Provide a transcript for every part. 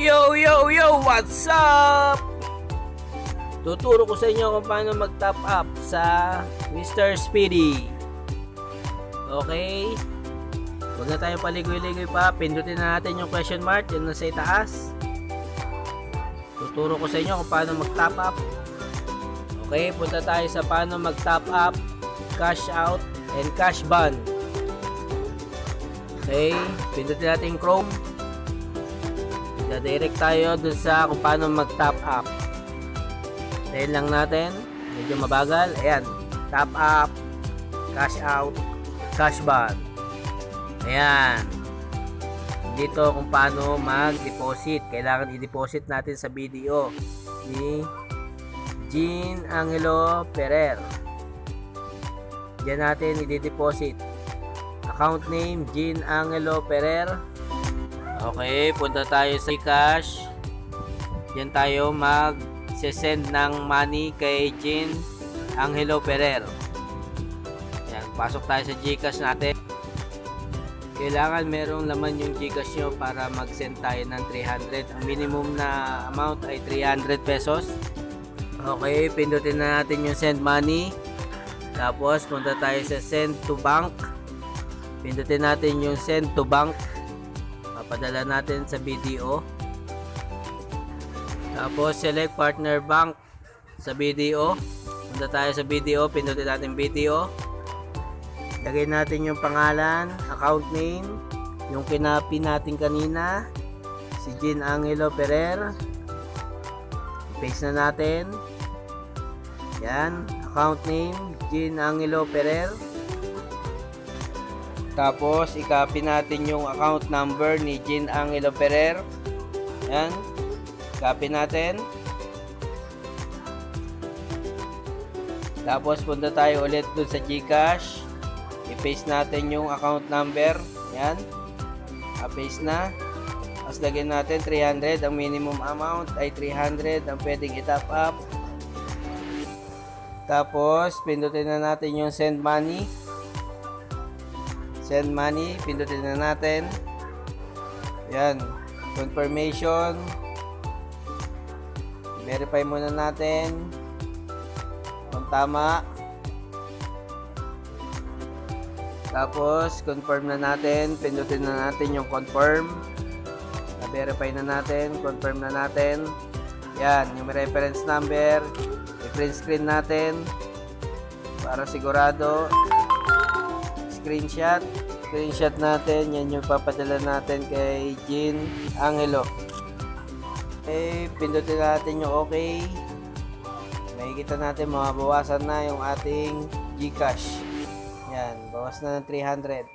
Yo, yo, yo! What's up? Tuturo ko sa inyo kung paano mag-top up sa Mr. Speedy. Okay? Huwag na tayo paligoy-ligoy pa. Pindutin na natin yung question mark. Yan na sa itaas. Tuturo ko sa inyo kung paano mag-top up. Okay, punta tayo sa paano mag-top up, cash out, and cash ban. Okay, pindutin natin Chrome. Dadirect tayo dun sa kung paano mag-top up. Tayin lang natin. Medyo mabagal. Ayan. Top up. Cash out. Cash ban. Ayan. Dito kung paano mag-deposit. Kailangan i-deposit natin sa video ni Jean Angelo Ferrer. Diyan natin i-deposit. Account name Jean Angelo Ferrer. Okay, punta tayo sa Gcash. Diyan tayo mag send ng money kay Jean Angelo Ferrer. Yan, pasok tayo sa Gcash natin. Kailangan merong laman yung Gcash nyo para mag-send tayo ng 300. Ang minimum na amount ay 300 pesos. Okay, pindutin na natin yung send money. Tapos, punta tayo sa send to bank. Pindutin natin yung send to bank. Papadala natin sa BDO. Tapos, select partner bank sa BDO. Punta tayo sa BDO. Pindutin natin BDO. Lagay natin yung pangalan, account name, yung kinapi natin kanina, si Jean Angelo Ferrer. Paste na natin. Yan, account name, Jean Angelo Ferrer. Tapos, i-copy natin yung account number ni Jean Angelo Ferrer. Yan. Copy natin. Tapos, punta tayo ulit dun sa Gcash. I-paste natin yung account number. Yan. A-paste na. Tapos, lagyan natin 300. Ang minimum amount ay 300. Ang pwedeng i-top up. Tapos, pindutin na natin yung send money. Send money, pindutin na natin. Yan. Confirmation. Verify muna natin. Kung tama. Tapos, confirm na natin. Pindutin na natin yung confirm. Na-verify na natin. Confirm na natin. Yan, yung reference number. I-print screen natin. Para sigurado screenshot. Screenshot natin. Yan yung papadala natin kay Jean Angelo. Okay, pindutin natin yung okay. Makikita natin mabawasan na yung ating Gcash. Yan, bawas na ng 300.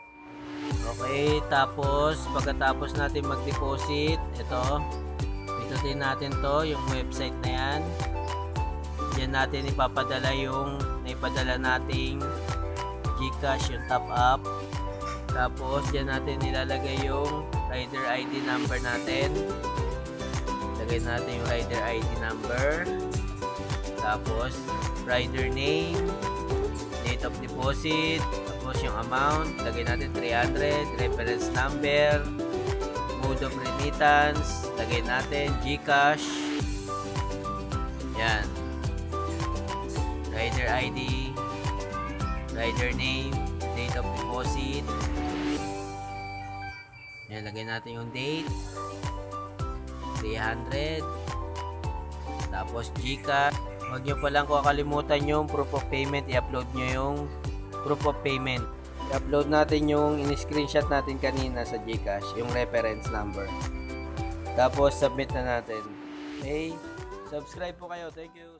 Okay, tapos pagkatapos natin mag-deposit, ito, pindutin natin to, yung website na yan. Diyan natin ipapadala yung naipadala nating Gcash, yung top up. Tapos, diyan natin nilalagay yung rider ID number natin. Lagay natin yung rider ID number. Tapos, rider name, date of deposit, tapos yung amount, lagay natin 300, reference number, mode of remittance, lagay natin Gcash. Yan. Rider ID, rider name, date of deposit. Yan, lagay natin yung date. 300. Tapos Gcash. Huwag nyo palang kakalimutan yung proof of payment. I-upload nyo yung proof of payment. I-upload natin yung in-screenshot natin kanina sa Gcash. Yung reference number. Tapos submit na natin. Okay? Subscribe po kayo. Thank you.